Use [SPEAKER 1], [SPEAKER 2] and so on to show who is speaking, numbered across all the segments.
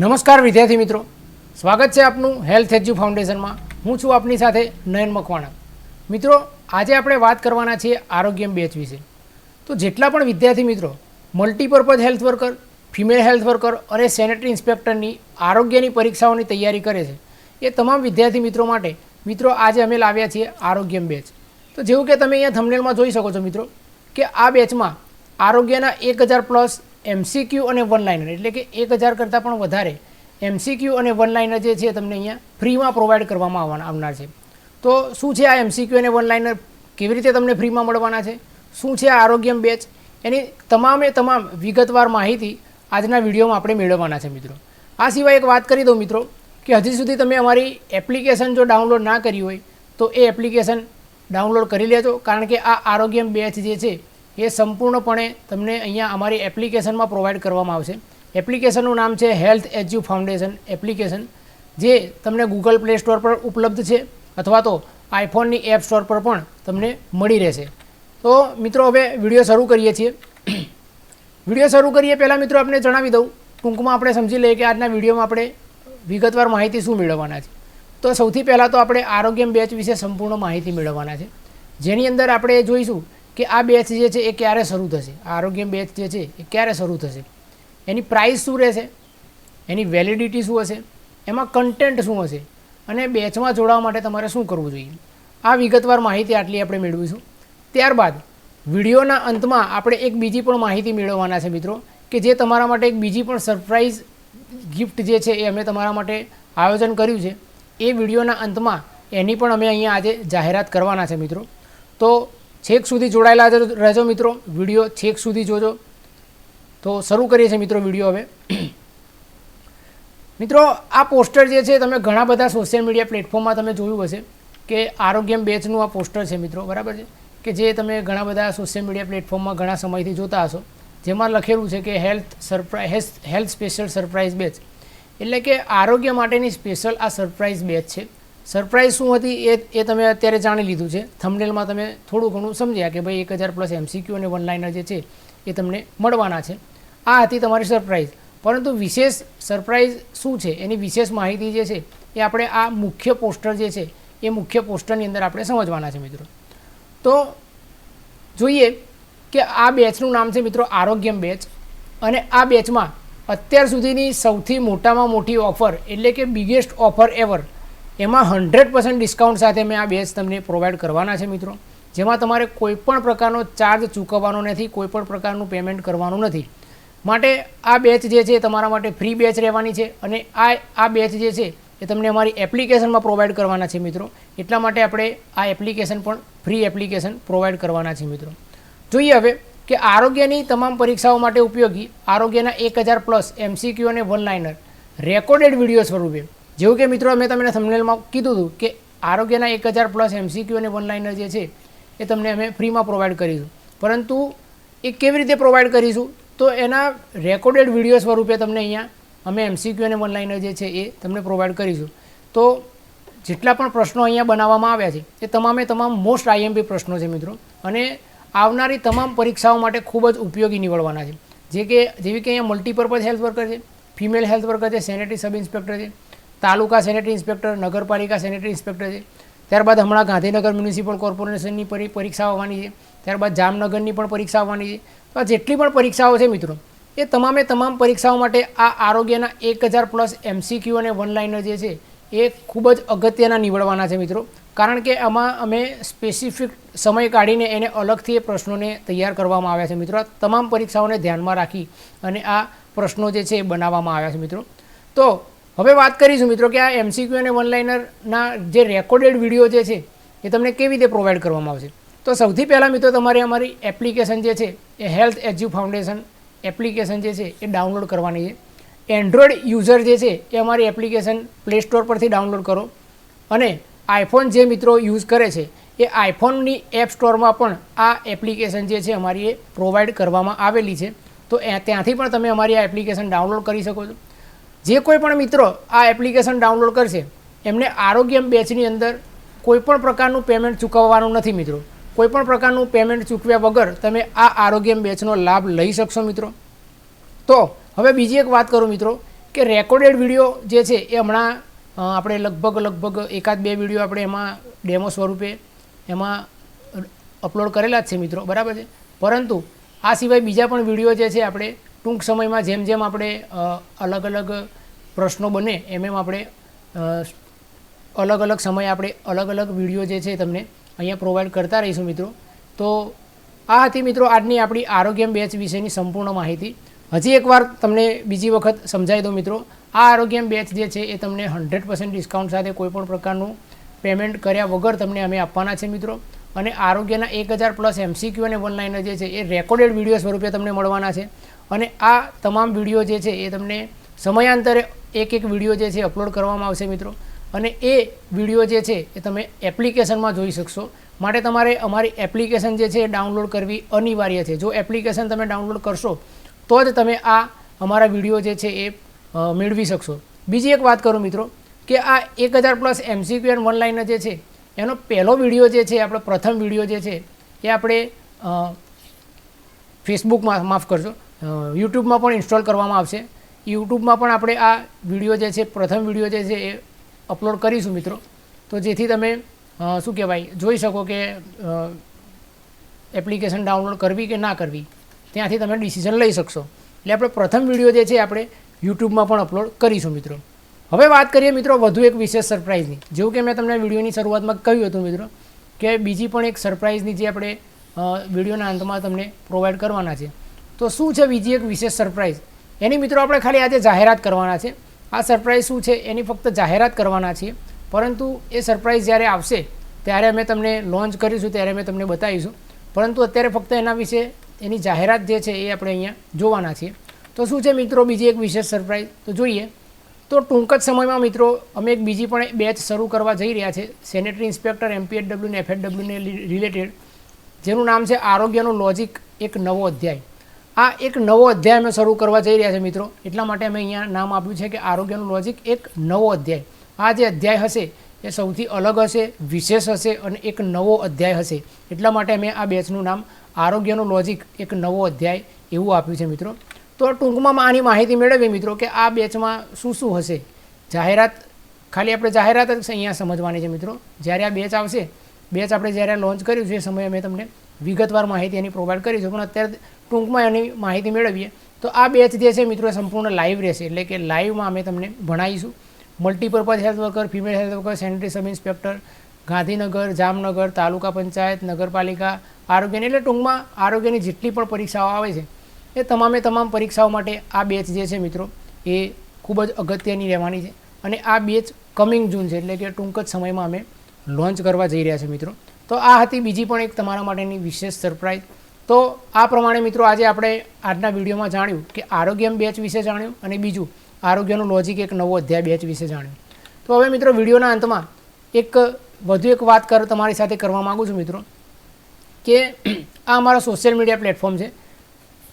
[SPEAKER 1] નમસ્કાર વિદ્યાર્થી મિત્રો. સ્વાગત છે આપનું હેલ્થ એજ્યુ ફાઉન્ડેશનમાં. હું છું આપની સાથે નયન મકવાણા. મિત્રો, આજે આપણે વાત કરવાના છીએ આરોગ્યમ બેચ વિશે. તો જેટલા પણ વિદ્યાર્થી મિત્રો multipurpose health worker female health worker અને સેનેટરી ઇન્સ્પેક્ટરની આરોગ્યની પરીક્ષાઓની તૈયારી કરે છે, એ તમામ વિદ્યાર્થી મિત્રો માટે, મિત્રો, આજે અમે લાવ્યા છીએ આરોગ્યમ બેચ. તો જેવું કે તમે અહીંયા થંબનેલમાં જોઈ શકો છો મિત્રો, કે આ બેચમાં આરોગ્યના એક હજાર પ્લસ એમસીક્યુ અને વન લાઇનર એટલે કે એક હજાર કરતાં પણ વધારે એમસીક્યુ અને વન લાઇનર જે છે તમને અહીંયા ફ્રીમાં પ્રોવાઈડ કરવામાં આવવાના આવનાર છે. તો શું છે આ એમસીક્યુ અને વન લાઇનર કેવી રીતે તમને ફ્રીમાં મળવાના છે? શું છે આ આરોગ્યમ બેચ? એની તમામે તમામ વિગતવાર માહિતી આજના વિડીયોમાં આપણે મેળવવાના છે મિત્રો. આ સિવાય એક વાત કરી દઉં મિત્રો, કે હજી સુધી તમે અમારી એપ્લિકેશન જો ડાઉનલોડ ના કરી હોય, તો એ એપ્લિકેશન ડાઉનલોડ કરી લેજો, કારણ કે આ આરોગ્યમ બેચ જે છે એ સંપૂર્ણપણે તમને અહીંયા અમારી એપ્લિકેશનમાં પ્રોવાઈડ કરવામાં આવશે. એપ્લિકેશનનું નામ છે હેલ્થ એજ્યુ ફાઉન્ડેશન એપ્લિકેશન, જે તમને ગૂગલ પ્લે સ્ટોર પર ઉપલબ્ધ છે અથવા તો આઈફોનની એપ સ્ટોર પર પણ તમને મળી રહેશે. તો મિત્રો, હવે વીડિયો શરૂ કરીએ છીએ. વીડિયો શરૂ કરીએ પહેલાં મિત્રો આપણે જણાવી દઉં. ટૂંકમાં આપણે સમજી લઈએ કે આજના વિડીયોમાં આપણે વિગતવાર માહિતી શું મેળવવાના છે. તો સૌથી પહેલાં તો આપણે આરોગ્યમ બેચ વિશે સંપૂર્ણ માહિતી મેળવવાના છે. જેની અંદર આપણે જોઈશું કે આ બેચ જે છે એ ક્યારે શરૂ થશે? આ આરોગ્ય બેચ જે છે એ ક્યારે શરૂ થશે? એની પ્રાઇસ શું રહેશે? એની વેલિડિટી શું હશે? એમાં કન્ટેન્ટ શું હશે? અને બેચમાં જોડાવા માટે તમારે શું કરવું જોઈએ? આ વિગતવાર માહિતી આટલી આપણે મેળવીશું. ત્યારબાદ, વિડીયોના અંતમાં આપણે એક બીજી પણ માહિતી મેળવવાના છે મિત્રો, કે જે તમારા માટે એક બીજી પણ સરપ્રાઇઝ ગિફ્ટ જે છે એ અમે તમારા માટે આયોજન કર્યું છે. એ વિડીયોના અંતમાં એની પણ અમે અહીંયા આજે જાહેરાત કરવાના છે મિત્રો. તો છેક સુધી જોડાયેલા રહેજો મિત્રો. વીડિયો છેક સુધી જોજો. તો શરૂ કરીએ છીએ મિત્રો વીડિયો હવે. મિત્રો, આ પોસ્ટર જે છે, તમે ઘણા બધા સોશિયલ મીડિયા પ્લેટફોર્મમાં તમે જોયું હશે કે આરોગ્યમ બેચનું આ પોસ્ટર છે મિત્રો. બરાબર છે? કે જે તમે ઘણા બધા સોશિયલ મીડિયા પ્લેટફોર્મમાં ઘણા સમયથી જોતા હશો. જેમાં લખેલું છે કે health surprise health special surprise batch એટલે કે આરોગ્ય માટેની સ્પેશિયલ આ સરપ્રાઇઝ બેચ છે. સરપ્રાઇઝ શું હતી એ એ તમે અત્યારે જાણી લીધું છે. થમનેલમાં તમે થોડું ઘણું સમજ્યા કે ભાઈ એક હજાર પ્લસ એમસીક્યુ અને વન લાઇનર જે છે, એ તમને મળવાના છે. આ હતી તમારી સરપ્રાઇઝ પરંતુ વિશેષ સરપ્રાઇઝ શું છે? એની વિશેષ માહિતી જે છે, એ આપણે આ મુખ્ય પોસ્ટર જે છે, એ મુખ્ય પોસ્ટરની અંદર આપણે સમજવાના છે મિત્રો. તો જોઈએ કે આ બેચનું નામ છે મિત્રો આરોગ્યમ બેચ અને આ બેચમાં અત્યાર સુધીની સૌથી મોટામાં મોટી ઓફર એટલે કે બિગેસ્ટ ઓફર એવર એમાં હંડ્રેડ પર્સન્ટ ડિસ્કાઉન્ટ સાથે મેં આ બેચ તમને પ્રોવાઈડ કરવાના છે મિત્રો. જેમાં તમારે કોઈપણ પ્રકારનો ચાર્જ ચૂકવવાનો નથી કોઈપણ પ્રકારનું પેમેન્ટ કરવાનું નથી. માટે આ બેચ જે છે તમારા માટે ફ્રી બેચ રહેવાની છે અને આ આ બેચ જે છે એ તમને અમારી એપ્લિકેશનમાં પ્રોવાઈડ કરવાના છે મિત્રો. એટલા માટે આપણે આ એપ્લિકેશન પણ ફ્રી એપ્લિકેશન પ્રોવાઈડ કરવાના છે મિત્રો. જોઈએ હવે કે આરોગ્યની તમામ પરીક્ષાઓ માટે ઉપયોગી આરોગ્યના એક હજાર પ્લસ એમસીક્યુ અને વન લાઇનર રેકોર્ડેડ વીડિયો સ્વરૂપે જેવું કે મિત્રો મેં તમને થંબનેલમાં કીધું હતું કે આરોગ્યના એક હજાર પ્લસ એમસીક્યુ અને વન લાઇનર જે છે, એ તમને અમે ફ્રીમાં પ્રોવાઈડ કરીશું. પરંતુ એ કેવી રીતે પ્રોવાઈડ કરીશું? તો એના રેકોર્ડેડ વીડિયો સ્વરૂપે તમને અહીંયા અમે એમસીક્યુ અને વનલાઇનર જે છે, એ તમને પ્રોવાઈડ કરીશું. તો જેટલા પણ પ્રશ્નો અહીંયા બનાવવામાં આવ્યા છે, એ તમામે તમામ મોસ્ટ આઈએમપી પ્રશ્નો છે મિત્રો. અને આવનારી તમામ પરીક્ષાઓ માટે ખૂબ જ ઉપયોગી નીવડવાના છે. જે કે, જેવી કે અહીંયા મલ્ટીપર્પઝ હેલ્થ વર્કર છે ફિમેલ હેલ્થ વર્કર છે સેનેટરી સબ ઇન્સ્પેક્ટર છે તાલુકા સેનેટરી ઇન્સ્પેક્ટર, નગરપાલિકા સેનેટરી ઇન્સ્પેક્ટર છે. ત્યારબાદ હમણાં ગાંધીનગર મ્યુનિસિપલ કોર્પોરેશનની પરી, પરીક્ષા આવવાની છે. ત્યારબાદ જામનગરની પણ પરીક્ષા આવવાની છે. તો આ જેટલી પણ પરીક્ષાઓ છે મિત્રો, એ તમામે તમામ પરીક્ષાઓ માટે આ આરોગ્યના એક હજાર પ્લસ એમસીક્યુ અને વન લાઇનર જે છે, એ ખૂબ જ અગત્યના નીવડવાના છે મિત્રો. કારણ કે આમાં અમે સ્પેસિફિક સમય કાઢીને એને અલગથી એ પ્રશ્નોને તૈયાર કરવામાં આવ્યા છે મિત્રો. તમામ પરીક્ષાઓને ધ્યાનમાં રાખી અને આ પ્રશ્નો જે છે એ બનાવવામાં આવ્યા છે મિત્રો. તો હવે વાત કરીશું મિત્રો કે આ એમસીક્યુ અને વનલાઇનરના જે રેકોર્ડેડ વીડિયો જે છે, એ તમને કેવી રીતે પ્રોવાઈડ કરવામાં આવશે? તો સૌથી પહેલાં મિત્રો તમારે અમારી એપ્લિકેશન જે છે, એ હેલ્થ એજ્યુ ફાઉન્ડેશન એપ્લિકેશન જે છે, એ ડાઉનલોડ કરવાની છે. એન્ડ્રોઈડ યુઝર જે છે, એ અમારી એપ્લિકેશન પ્લે સ્ટોર પરથી ડાઉનલોડ કરો. અને આઈફોન જે મિત્રો યુઝ કરે છે, એ આઈફોનની એપ સ્ટોરમાં પણ આ એપ્લિકેશન જે છે, અમારી એ પ્રોવાઈડ કરવામાં આવેલી છે. તો ત્યાંથી પણ તમે અમારી આ એપ્લિકેશન ડાઉનલોડ કરી શકો છો. જે કોઈ પણ મિત્રો આ એપ્લિકેશન ડાઉનલોડ કરશે, એમને આરોગ્ય બેચની અંદર કોઈપણ પ્રકારનું પેમેન્ટ ચૂકવવાનું નથી મિત્રો. કોઈપણ પ્રકારનું પેમેન્ટ ચૂકવ્યા વગર તમે આ આરોગ્ય બેચનો લાભ લઈ શકશો મિત્રો. તો, હવે બીજી એક વાત કરું મિત્રો, કે રેકોર્ડેડ વીડિયો જે છે એ હમણાં આપણે લગભગ લગભગ એકાદ બે વીડિયો આપણે એમાં ડેમો સ્વરૂપે એમાં અપલોડ કરેલા જ છે મિત્રો, બરાબર છે? પરંતુ આ સિવાય બીજા પણ વીડિયો જે છે આપણે ટૂંક સમયમાં જેમ જેમ આપણે અલગ અલગ પ્રશ્નો બને, એમ એમ આપણે અલગ અલગ સમયે આપણે અલગ અલગ વીડિયો જે છે તમને અહીંયા પ્રોવાઈડ કરતા રહીશું મિત્રો. તો આ હતી મિત્રો આજની આપણી આરોગ્ય બેચ વિશેની સંપૂર્ણ માહિતી. હજી એકવાર તમને બીજી વખત સમજાવી દઉં મિત્રો, આ આરોગ્ય બેચ જે છે એ તમને હંડ્રેડ પર્સન્ટ ડિસ્કાઉન્ટ સાથે કોઈપણ પ્રકારનું પેમેન્ટ કર્યા વગર તમને અમે આપવાના છે મિત્રો. અને આરોગ્યના એક હજાર પ્લસ એમસીક્યુ અને વન લાઇનર જે છે એ રેકોર્ડેડ વીડિયો સ્વરૂપે તમને મળવાના છે. અને આ તમામ વીડિયો જે છે એ તમને સમયાંતરે એક એક વીડિયો જે છે અપલોડ કરવામાં આવશે મિત્રો. અને એ વીડિયો જે છે એ તમે એપ્લિકેશનમાં જોઈ શકશો. માટે તમારે અમારી એપ્લિકેશન જે છે એ ડાઉનલોડ કરવી અનિવાર્ય છે. જો એપ્લિકેશન તમે ડાઉનલોડ કરશો, તો જ તમે આ અમારા વીડિયો જે છે એ મેળવી શકશો. બીજી એક વાત કરું મિત્રો, કે આ એક હજાર plus MCQ and one liner જે છે, એનો પહેલો વીડિયો જે છે, આપણો પ્રથમ વીડિયો જે છે, એ આપણે ફેસબુકમાં માફ કરજો. યુટ્યુબમાં પણ ઇન્સ્ટોલ કરવામાં આવશે. યુટ્યુબમાં પણ આપણે આ વીડિયો જે છે, પ્રથમ વીડિયો જે છે, એ અપલોડ કરીશું મિત્રો. તો જેથી તમે શું કહેવાય, જોઈ શકો કે એપ્લિકેશન ડાઉનલોડ કરવી કે ના કરવી, ત્યાંથી તમે ડિસિઝન લઈ શકશો. એટલે આપણે પ્રથમ વીડિયો જે છે આપણે યુટ્યુબમાં પણ અપલોડ કરીશું મિત્રો. હવે વાત કરીએ મિત્રો વધુ એક વિશેષ સરપ્રાઇઝની જેવું કે મેં તમને વિડીયોની શરૂઆતમાં કહ્યું હતું મિત્રો, કે બીજી પણ એક સરપ્રાઇઝની જે આપણે વિડીયોના અંતમાં તમને પ્રોવાઈડ કરવાના છે. તો શું છે બીજી એક વિશેષ સરપ્રાઇઝ એની મિત્રો આપણે ખાલી આજે જાહેરાત કરવાના છે. આ સરપ્રાઈઝ શું છે? એની ફક્ત જાહેરાત કરવાના છીએ. પરંતુ એ સરપ્રાઇઝ જ્યારે આવશે, ત્યારે અમે તમને લોન્ચ કરીશું, ત્યારે અમે તમને બતાવીશું. પરંતુ અત્યારે ફક્ત એના વિશે એની જાહેરાત જે છે એ આપણે અહીંયા જોવાના છીએ. તો શું છે મિત્રો બીજી એક વિશેષ સરપ્રાઇઝ તો જોઈએ. તો ટૂંક જ સમયમાં મિત્રો, અમે એક બીજી પણ બેચ શરૂ કરવા જઈ રહ્યા છે. સેનેટરી ઇન્સ્પેક્ટર એમપીએચડબલ્યુ ને એફએચડબલ્યુને રિલેટેડ જેનું નામ છે આરોગ્યનું લોજિક એક નવો અધ્યાય. આ એક નવો અધ્યાય અમે શરૂ કરવા જઈ રહ્યા છે મિત્રો. એટલા માટે અમે અહીંયા નામ આપ્યું છે કે આરોગ્યનું લોજિક એક નવો અધ્યાય. આ જે અધ્યાય હશે એ સૌથી અલગ હશે, વિશેષ હશે અને એક નવો અધ્યાય હશે. એટલા માટે અમે આ બેચનું નામ આરોગ્યનું લોજિક એક નવો અધ્યાય એવું આપ્યું છે મિત્રો. તો ટૂંકમાં આની માહિતી મેળવીએ મિત્રો કે આ બેચમાં શું શું હશે. જાહેરાત, ખાલી આપણે જાહેરાત જ અહીંયા સમજવાની છે મિત્રો. જ્યારે આ બેચ આવશે બેચ આપણે જ્યારે લોન્ચ કર્યું છે એ સમયે અમે તમને વિગતવાર માહિતી એની પ્રોવાઈડ કરીશું પણ અત્યારે ટૂંકમાં એની માહિતી મેળવીએ. તો આ બેચ જે છે મિત્રો સંપૂર્ણ લાઈવ રહેશે. એટલે કે લાઈવમાં અમે તમને ભણાવીશું. Multipurpose health worker female health worker sanitary sub inspector Gandhinagar, Jamnagar, taluka panchayat, નગરપાલિકા આરોગ્યની એટલે ટૂંકમાં આરોગ્યની જેટલી પણ પરીક્ષાઓ આવે છે, એ તમામે તમામ પરીક્ષાઓ માટે આ બેચ જે છે મિત્રો, એ ખૂબ જ અગત્યની રહેવાની છે. અને આ બેચ કમિંગ જૂન છે, એટલે કે ટૂંક જ સમયમાં અમે લોન્ચ કરવા જઈ રહ્યા છે મિત્રો. તો આ હતી બીજી પણ એક તમારા માટેની વિશેષ સરપ્રાઈઝ. તો આ પ્રમાણે મિત્રો આજે આપણે આજના વિડીયોમાં જાણ્યું કે આરોગ્યમ બેચ વિશે જાણ્યું અને બીજું આરોગ્યનું લોજિક એક નવો અધ્યાય બેચ વિશે જાણ્યું. તો હવે મિત્રો વિડીયોના અંતમાં એક વધુ એક વાત કર તમારી સાથે કરવા માગું છું મિત્રો, કે આ અમારો સોશિયલ મીડિયા પ્લેટફોર્મ છે.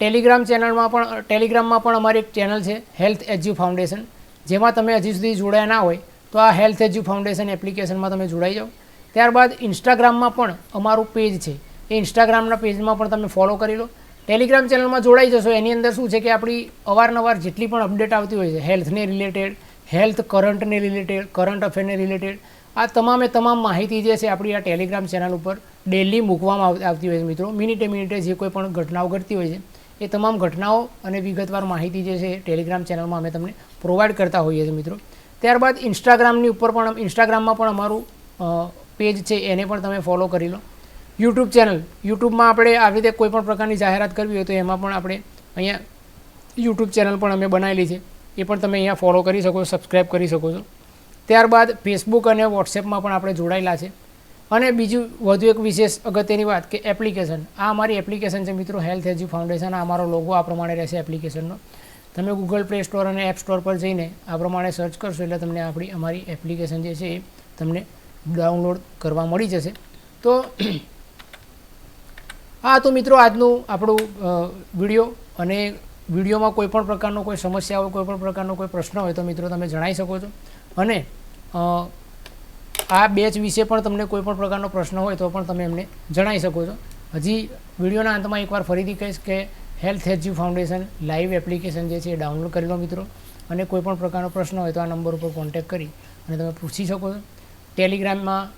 [SPEAKER 1] ટેલિગ્રામ ચેનલમાં પણ, ટેલિગ્રામમાં પણ અમારી એક ચેનલ છે, હેલ્થ એજ્યુ ફાઉન્ડેશન, જેમાં તમે હજી સુધી જોડાયા ના હોય તો આ હેલ્થ એજ્યુ ફાઉન્ડેશન એપ્લિકેશનમાં તમે જોડાઈ જાઓ. ત્યારબાદ ઇન્સ્ટાગ્રામમાં પણ અમારું પેજ છે. એ ઇન્સ્ટાગ્રામના પેજમાં પણ તમે ફોલો કરી લો. ટેલિગ્રામ ચેનલમાં જોડાઈ જશો. એની અંદર શું છે કે આપણી અવારનવાર જેટલી પણ અપડેટ આવતી હોય છે, હેલ્થને રિલેટેડ, હેલ્થ કરંટને રિલેટેડ, કરંટ અફેરને રિલેટેડ, આ તમામે તમામ માહિતી જે છે આપણી આ ટેલિગ્રામ ચેનલ ઉપર ડેલી મૂકવામાં આવ- આવતી હોય છે મિત્રો. મિનિટે મિનિટે જે કોઈ પણ ઘટનાઓ ઘટતી હોય છે, એ તમામ ઘટનાઓ અને વિગતવાર માહિતી જે છે ટેલિગ્રામ ચેનલમાં અમે તમને પ્રોવાઈડ કરતા હોઈએ છીએ મિત્રો. ત્યારબાદ ઇન્સ્ટાગ્રામની ઉપર પણ ઇન્સ્ટાગ્રામમાં પણ અમારું પેજ છે, એને પણ તમે ફોલો કરી લો. યુટ્યુબ ચેનલ યુટ્યુબમાં આપણે આવી રીતે કોઈપણ પ્રકારની જાહેરાત કરવી હોય તો એમાં પણ આપણે અહીંયા યુટ્યુબ ચેનલ પણ અમે બનાવેલી છે. એ પણ તમે અહીંયા ફોલો કરી શકો છો સબસ્ક્રાઈબ કરી શકો છો. ત્યારબાદ ફેસબુક અને વોટ્સએપમાં પણ આપણે જોડાયેલા છે. અને બીજું વધુ એક વિશેષ અગત્યની વાત કે એપ્લિકેશન આ અમારી એપ્લિકેશન છે મિત્રો હેલ્થ એજ્યુ ફાઉન્ડેશન આ અમારો લોગો આ પ્રમાણે રહેશે એપ્લિકેશનનો તમે ગૂગલ પ્લે સ્ટોર અને એપ સ્ટોર પર જઈને આ પ્રમાણે સર્ચ કરશો એટલે તમને આપણી અમારી એપ્લિકેશન જે છે એ તમને ડાઉનલોડ કરવા મળી જશે. તો આ તો મિત્રો આજનું આપણું વીડિયો અને વિડીયોમાં કોઈ પણ પ્રકારનો કોઈ સમસ્યા હોય, કોઈ પણ પ્રકારનો કોઈ પ્રશ્ન હોય તો મિત્રો તમે જણાવી શકો છો. અને આ બેચ વિશે પણ તમને કોઈ પણ પ્રકારનો પ્રશ્ન હોય તો પણ તમે એમને જણાવી શકો છો. હજી વિડીયોના અંતમાં એકવાર ફરીથી કહીશ કે health edu foundation live application જે છે એ ડાઉનલોડ કરી લો મિત્રો. અને કોઈ પણ પ્રકારનો પ્રશ્ન હોય તો આ નંબર ઉપર કોન્ટેક્ટ કરી અને તમે પૂછી શકો છો. ટેલિગ્રામમાં,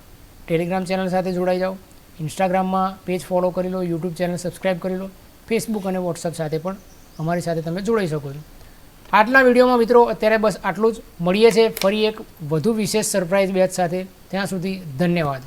[SPEAKER 1] ટેલિગ્રામ ચેનલ સાથે જોડાઈ જાઓ. ઇન્સ્ટાગ્રામમાં પેજ ફોલો કરી લો, યુટ્યુબ ચેનલ સબસ્ક્રાઈબ કરી લો. ફેસબુક અને વોટ્સઅપ સાથે પણ અમારી સાથે તમે જોડાઈ શકો છો. આટલા વિડીયોમાં મિત્રો અત્યારે બસ આટલું જ. મળીએ છીએ ફરી એક વધુ વિશેષ સરપ્રાઇઝ બેચ સાથે. ત્યાં સુધી ધન્યવાદ.